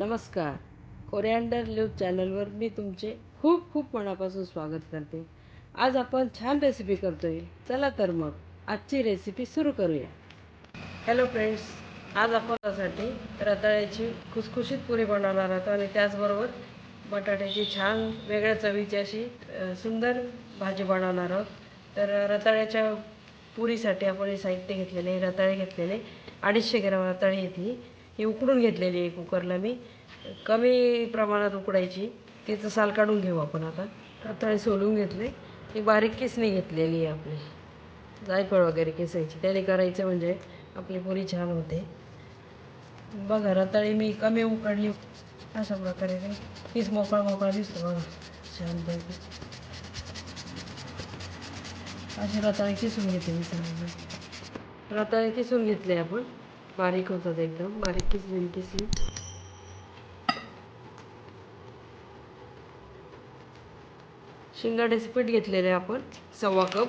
नमस्कार. कोरिअँडर न्यूज चॅनलवर मी तुमचे खूप खूप मनापासून स्वागत करते. आज आपण छान रेसिपी करतो आहे चला तर मग आजची रेसिपी सुरू करूया. हॅलो फ्रेंड्स आज आपण त्यासाठी रताळ्याची खुसखुशीत पुरी बनवणार आहोत आणि त्याचबरोबर बटाट्याची छान वेगळ्या चवीची अशी सुंदर भाजी बनवणार आहोत. तर रताळ्याच्या पुरीसाठी आपण हे साहित्य घेतलेले रताळे घेतलेले. अडीचशे ग्राम रताळी घेतली ही उकडून घेतलेली आहे कुकरला मी. कमी प्रमाणात उकडायची. तिचं साल काढून घेऊ आपण आता. रताळे सोलून घेतले. ही बारीक किसणी घेतलेली आहे आपली. जायफळ वगैरे किसायची. त्याने करायचं म्हणजे आपली पुरी छान होते. बघा रताळी मी कमी उकडली. अशा प्रकारे पीस मोकळा मोकळा दिसतो बघा. छानपैकी. अशी रताळी किसून घेते मी सगळं रताळी किसून घेतले आपण. बारीक होतात एकदम बारीकच किसली किसली शेंगाड्याचं पीठ घेतलेलं आहे आपण सव्वा कप.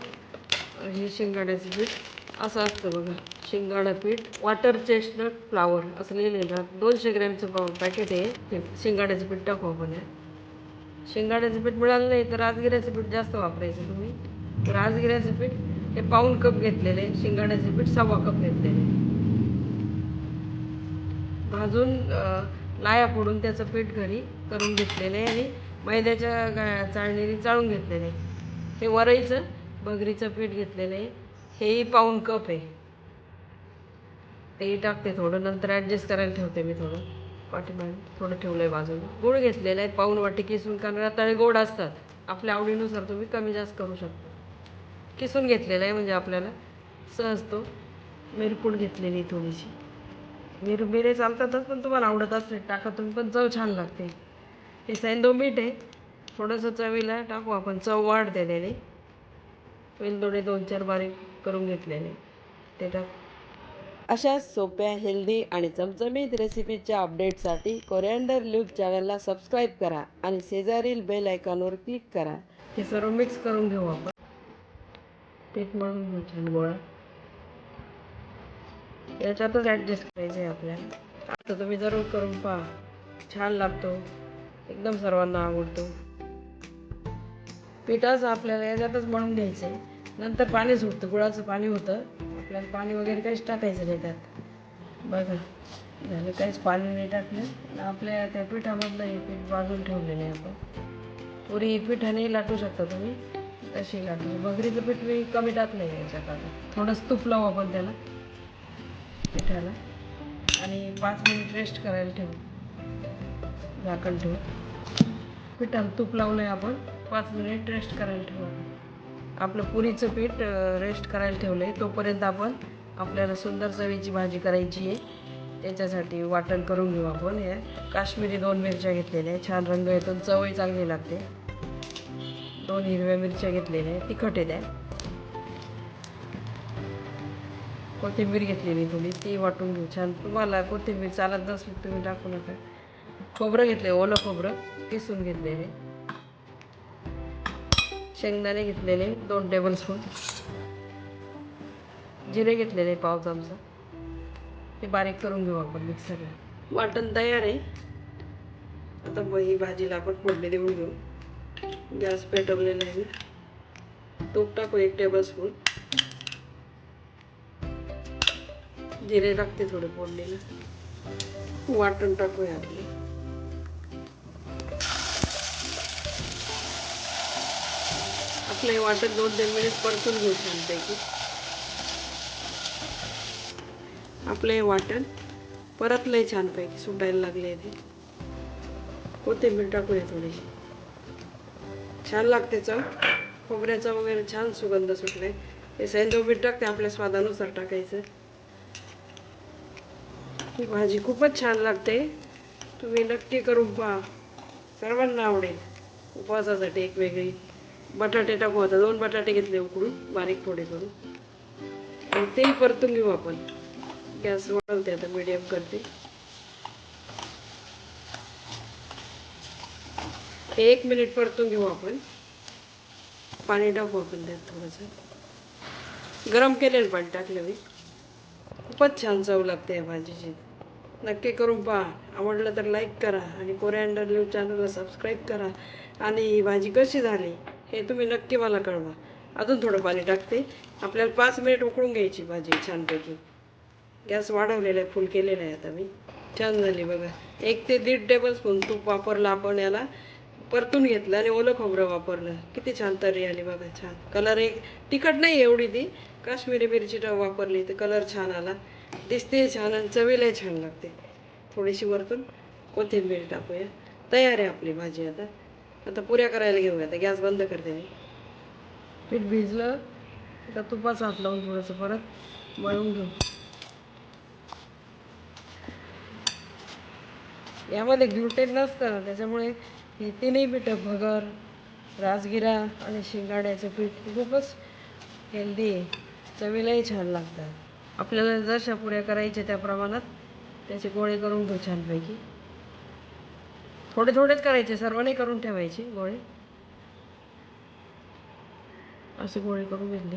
हे शेंगाड्याचं पीठ असं असतं बघा शेंगाडा पीठ वॉटर चेस्टनट फ्लावर असं लिहिलेलं दोनशे ग्रॅमचं पाव पॅकेट आहे शेंगाड्याचं पीठ टाकू आपण शेंगाड्याचं पीठ मिळालं नाही तर राजगिऱ्याचं पीठ जास्त वापरायचं तुम्ही. राजगिऱ्याचं पीठ हे पाऊन कप घेतलेले शेंगाड्याचं पीठ सव्वा कप घेतलेले भाजून लाया फोडून त्याचं पीठ घरी करून घेतलेलं आहे आणि मैद्याच्या गा चाळणीने चाळून घेतलेलं आहे. हे वरईचं बगरीचं पीठ घेतलेलं आहे. हेही पाऊण कप आहे. तेही टाकते थोडं नंतर ॲडजस्ट करायला ठेवते मी थोडं. पाठीमागे थोडं ठेवलं आहे बाजूला गुळ घेतलेलं आहे पाऊण वाटी किसून कारण रताळे गोड असतात. आपल्या आवडीनुसार तुम्ही कमी जास्त करू शकता. किसून घेतलेलं आहे म्हणजे आपल्याला सहज तो मिरपूड घेतलेली थोडीशी. मिर मिरे चालतातच पण तुम्हाला आवडत असले टाका तुम्ही पण चव छान लागते. हे सैंदो मीठ आहे. थोडंसं चवीला टाकू आपण. चव वाढते त्याने वेलदोडे दोन चार बारीक करून घेतलेले. ते टाक. अशा सोप्या हेल्दी आणि चमचमीत रेसिपीच्या अपडेटसाठी कोरिअँडर न्यूज चॅनलला सबस्क्राईब करा आणि शेजारील बेल आयकॉनवर क्लिक करा. हे सर्व मिक्स करून घेऊ आपण. पीठ मळून घेऊ छान गोळा. याच्यातच ॲडजस्ट करायचं आहे आपल्याला. आता तुम्ही जरूर करून पहा. छान लागतो. एकदम सर्वांना आवडतो. पिठाचं आपल्याला याच्यातच बनवून घ्यायचं आहे नंतर पाणी सुटतं. गुळाचं पाणी होतं. आपल्याला पाणी वगैरे काहीच टाकायचं नाही त्यात. बघा. झालं काहीच पाणी नाही टाकलं. आपल्या त्या पिठामधलं हे पीठ बाजून ठेवलेलं आहे आपण. पुरी पिठाने लाटू शकता तुम्ही. तशी लाटू. बगरीचं पीठ मी कमी टाकलं आहे याच्यात आता. थोडंसं तूप लावू आपण त्याला. पिठाला आणि पाच मिनिट रेस्ट करायला ठेवू. झाकण ठेवू. पिठाला तूप लावलं आहे आपण. पाच मिनिट रेस्ट करायला ठेवू. आपलं पुरीचं पीठ रेस्ट करायला ठेवलं आहे तोपर्यंत आपण आपल्याला सुंदर चवीची भाजी करायची आहे. त्याच्यासाठी वाटण करून घेऊ आपण. हे काश्मीरी दोन मिरच्या घेतलेल्या आहे छान रंग येतो चवही चांगली लागते. दोन हिरव्या मिरच्या घेतलेल्या आहे तिखट आहे कोथिंबीर घेतलेली थोडी ती वाटून घेऊ छान. तुम्हाला कोथिंबीर चालत नसली तुम्ही टाकू नका. खोबरं घेतले ओलं खोबरं किसून घेतलेले. शेंगदाणे घेतलेले दोन टेबलस्पून जिरे घेतलेले पाव चमचा. ते बारीक करून घेऊ आपण मिक्सरला वाटण तयार आहे. आता मग ही भाजीला आपण फोडणी देऊन घेऊ. गॅस पेटवलेला आहे. तूप टाकू एक टेबलस्पून जिरे टाकते थोडे फोडणीला. वाटण टाकूया आपले. आपलं हे वाटण दोन तीन मिनिट परतून घेऊ छानपैकी. आपलं हे वाटण परतलंय छानपैकी सुटायला लागले ते. कोथिंबीर टाकूया थोडीशी. छान लागते चव. खोबऱ्याचा वगैरे छान सुगंध सुटलाय. हे सैंदव मीठ टाकते आपल्या स्वादानुसार टाकायचं. ही भाजी खूपच छान लागते. तुम्ही नक्की करून पहा. सर्वांना आवडेल. उपवासासाठी एक वेगळी. बटाटे टाकू आता. दोन बटाटे घेतले उकडून. बारीक थोडे करून. आणि तेही परतून घेऊ आपण. गॅस वाढवते आता. मिडियम करते. एक मिनिट परतून घेऊ आपण. पाणी टाकू आपण त्यात थोडंसं. गरम केलेलं पाणी टाकलं मी खूपच छान चव लागते या भाजीची. नक्की करून पहा. आवडलं तर लाईक करा आणि कोरिअँडर न्यूज चॅनलला सबस्क्राईब करा. आणि ही भाजी कशी झाली हे तुम्ही नक्की मला कळवा. अजून थोडं पाणी टाकते. आपल्याला पाच मिनिट उकळून घ्यायची भाजी छानपैकी. गॅस वाढवलेला आहे फुल केलेला आहे आता मी. छान झाली बघा. एक ते दीड टेबल स्पून तूप वापरलं आपण याला. परतून घेतलं आणि ओलं खोबरं वापरलं. किती छान तरी आली बघा छान. कलर एक तिखट नाही एवढी ती. काश्मीरी मिरची वापरली तर कलर छान आला. दिसते छान आणि चवीलाही छान लागते. थोडीशी वरतून कोथिंबीर टाकूया. तयार आहे आपली भाजी आता. आता पुऱ्या करायला घेऊया. आता गॅस बंद करते मी. पीठ भिजलं. आता तुपाचा हात लावून थोडंसं परत मळून घेऊ. यामध्ये ग्लुटेन नसतं त्याच्यामुळे हे तीनही पिठं भगर राजगिरा आणि शिंगाड्याचं पीठ खूपच हेल्दी आहे. चवीलाही छान लागतात. आपल्याला जशा पुऱ्या करायच्या त्या प्रमाणात त्याचे गोळे करून घेऊ छानपैकी. थोडे थोडेच करायचे सर्व नाही करून ठेवायचे गोळे. असे गोळे करून घेतले.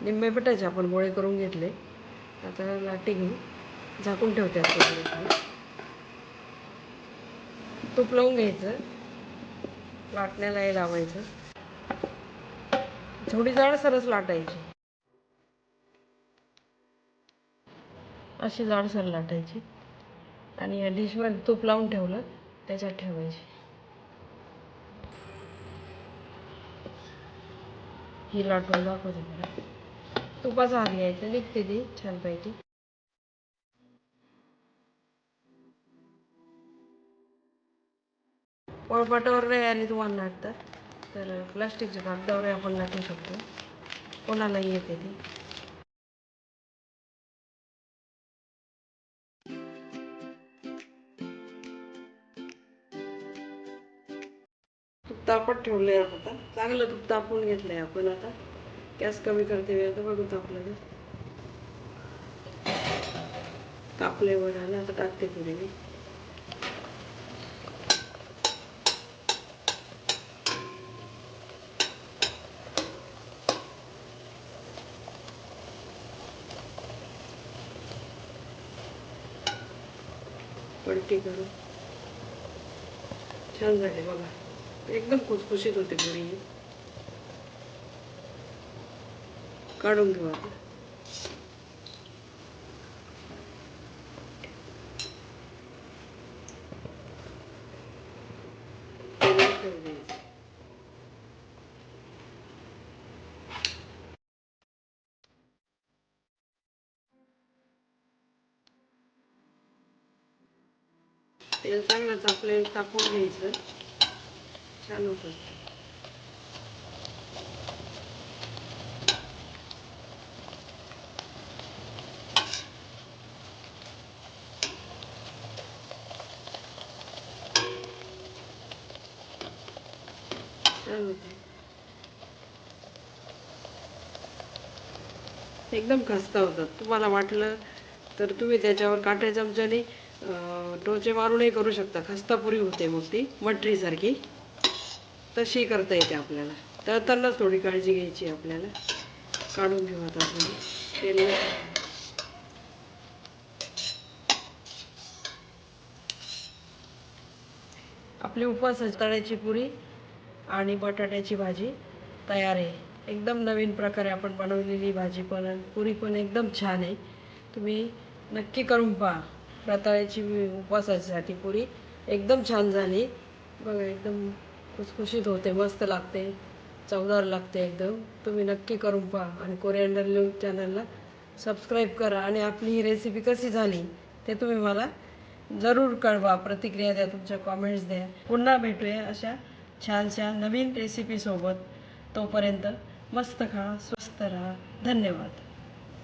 निंबे पिठाचे आपण गोळे करून घेतले. आता लाटी घेऊ. झाकून ठेवते आता तूप लावून घ्यायचं. लाटण्यालाही लावायचं. थोडी जाडसरच लाटायची. अशी जाडसर लाटायची. आणि या डिशमध्ये तूप लावून ठेवलं त्याच्यात ठेवायची. ही लाटून दाखवते मला. तुपाचा हात घ्यायचं निघते ती छानपैकी. पोळपाटावर नाही आली तुम्हाला लाटता तर. प्लास्टिकच्या कागदावर आपण लाटू शकतो. कोणालाही येते ती? तूप तापत ठेवलंय आता चांगलं तूप तापून घेतलंय आपण आता. गॅस कमी करते वेळ तर बघू तापलं तापले वर आलं आता टाकते पुढे मी. पलटी करून छान झाले बघा. एकदम खुसखुशीत होते पुरी काढून घेऊ आता तेल चांगलं तापले तापून घ्यायचं. छान होतं. एकदम खस्ता होतात तुम्हाला वाटलं तर तुम्ही त्याच्यावर काटे चमच्याने टोचे मारूनही करू शकता. खस्तापुरी होते मग ती मटरीसारखी. तशी करता येते आपल्याला. तळतानाच थोडी काळजी घ्यायची आपल्याला. काढून घेऊ आता आपण. तेल आपली उपवास तळ्याची पुरी आणि बटाट्याची भाजी तयार आहे. एकदम नवीन प्रकारे आपण बनवलेली भाजी पण पुरी पण एकदम छान आहे. तुम्ही नक्की करून पहा. रताळ्याची उपवासासाठी पुरी. एकदम छान झाली. बघा एकदम खुसखुशीत होते मस्त लागते. चवदार लागते एकदम. तुम्ही नक्की करून पहा. आणि कोरिअंडर न्यूज चॅनलला सबस्क्राईब करा. आणि आपली ही रेसिपी कशी झाली ते तुम्ही मला जरूर कळवा. प्रतिक्रिया द्या तुमच्या कॉमेंट्स द्या. पुन्हा भेटूया अशा छानशा नवीन रेसिपीसोबत तोपर्यंत मस्त खा स्वस्त राहा. धन्यवाद.